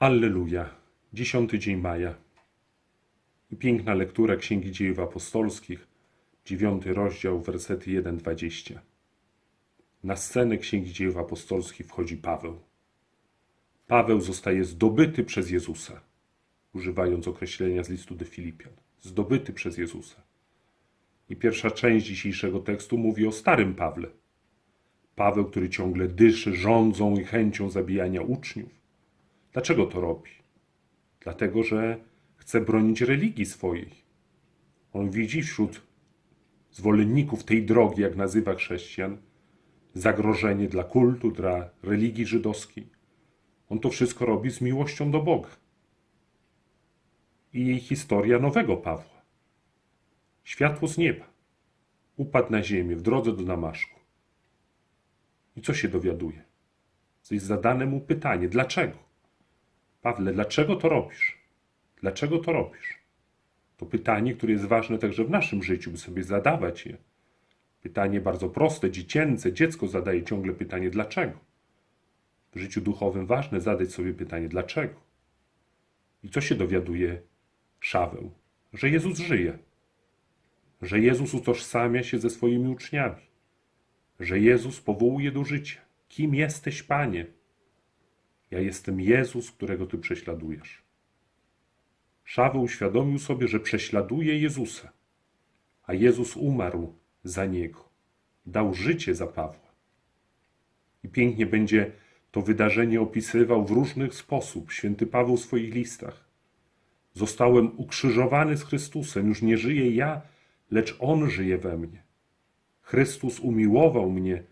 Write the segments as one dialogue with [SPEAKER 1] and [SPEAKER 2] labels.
[SPEAKER 1] Alleluja. Dziesiąty dzień maja. I piękna lektura Księgi Dziejów Apostolskich, dziewiąty rozdział, wersety 1-20. Na scenę Księgi Dziejów Apostolskich wchodzi Paweł. Paweł zostaje zdobyty przez Jezusa, używając określenia z listu do Filipian. Zdobyty przez Jezusa. I pierwsza część dzisiejszego tekstu mówi o starym Pawle. Paweł, który ciągle dyszy rządzą i chęcią zabijania uczniów. Dlaczego to robi? Dlatego, że chce bronić religii swojej. On widzi wśród zwolenników tej drogi, jak nazywa chrześcijan, zagrożenie dla kultu, dla religii żydowskiej. On to wszystko robi z miłością do Boga. I jej historia nowego Pawła. Światło z nieba. Upadł na ziemię w drodze do Damaszku. I co się dowiaduje? Jest zadane mu pytanie: dlaczego? Pawle, dlaczego to robisz? Dlaczego to robisz? To pytanie, które jest ważne także w naszym życiu, by sobie zadawać je. Pytanie bardzo proste, dziecięce. Dziecko zadaje ciągle pytanie: dlaczego? W życiu duchowym ważne zadać sobie pytanie: dlaczego? I co się dowiaduje Szaweł? Że Jezus żyje. Że Jezus utożsamia się ze swoimi uczniami. Że Jezus powołuje do życia. Kim jesteś, Panie? Ja jestem Jezus, którego Ty prześladujesz. Szaweł uświadomił sobie, że prześladuje Jezusa, a Jezus umarł za niego. Dał życie za Pawła. I pięknie będzie to wydarzenie opisywał w różnych sposób święty Paweł w swoich listach. Zostałem ukrzyżowany z Chrystusem, już nie żyję ja, lecz On żyje we mnie. Chrystus umiłował mnie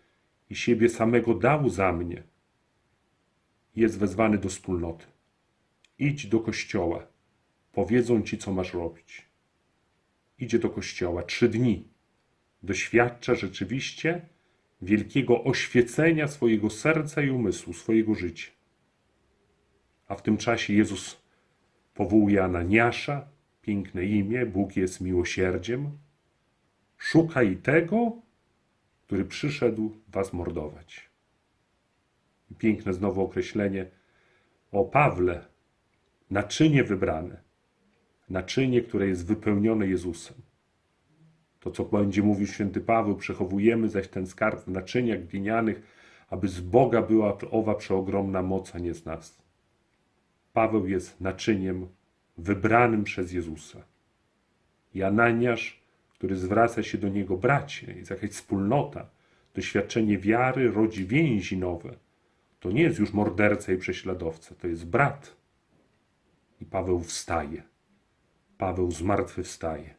[SPEAKER 1] i siebie samego dał za mnie. Jest wezwany do wspólnoty. Idź do kościoła. Powiedzą ci, co masz robić. Idzie do kościoła trzy dni. Doświadcza rzeczywiście wielkiego oświecenia swojego serca i umysłu, swojego życia. A w tym czasie Jezus powołuje Ananiasza, piękne imię, Bóg jest miłosierdziem. Szukaj tego, który przyszedł was mordować. Piękne znowu określenie o Pawle, naczynie wybrane, naczynie, które jest wypełnione Jezusem. To, co będzie mówił święty Paweł, przechowujemy zaś ten skarb w naczyniach glinianych, aby z Boga była owa przeogromna moc, a nie z nas. Paweł jest naczyniem wybranym przez Jezusa. I Ananiasz, który zwraca się do niego bracie, jest jakaś wspólnota, doświadczenie wiary rodzi więzi nowe. To nie jest już morderca i prześladowca, to jest brat. I Paweł wstaje. Paweł zmartwychwstaje.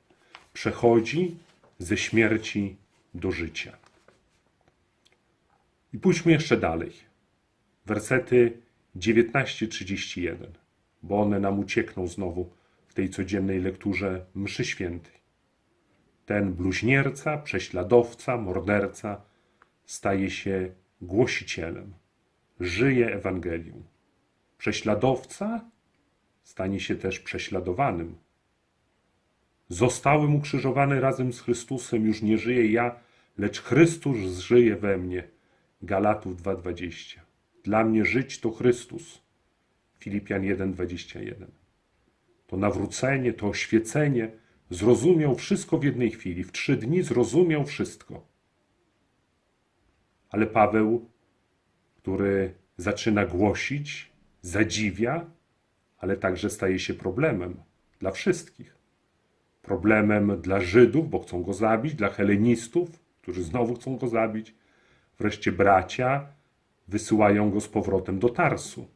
[SPEAKER 1] Przechodzi ze śmierci do życia. I pójdźmy jeszcze dalej. Wersety 19-31, bo one nam uciekną znowu w tej codziennej lekturze mszy świętej. Ten bluźnierca, prześladowca, morderca staje się głosicielem, żyje Ewangelią. Prześladowca stanie się też prześladowanym. Zostałem ukrzyżowany razem z Chrystusem, już nie żyję ja, lecz Chrystus żyje we mnie. Galatów 2:20. Dla mnie żyć to Chrystus. Filipian 1:21. To nawrócenie, to oświecenie zrozumiał wszystko w jednej chwili. W trzy dni zrozumiał wszystko. Ale Paweł, który zaczyna głosić, zadziwia, ale także staje się problemem dla wszystkich. Problemem dla Żydów, bo chcą go zabić, dla helenistów, którzy znowu chcą go zabić. Wreszcie bracia wysyłają go z powrotem do Tarsu.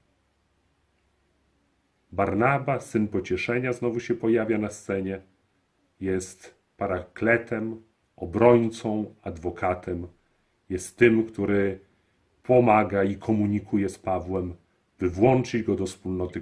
[SPEAKER 1] Barnaba, syn pocieszenia, znowu się pojawia na scenie. Jest parakletem, obrońcą, adwokatem. Jest tym, który pomaga i komunikuje z Pawłem, by włączyć go do wspólnoty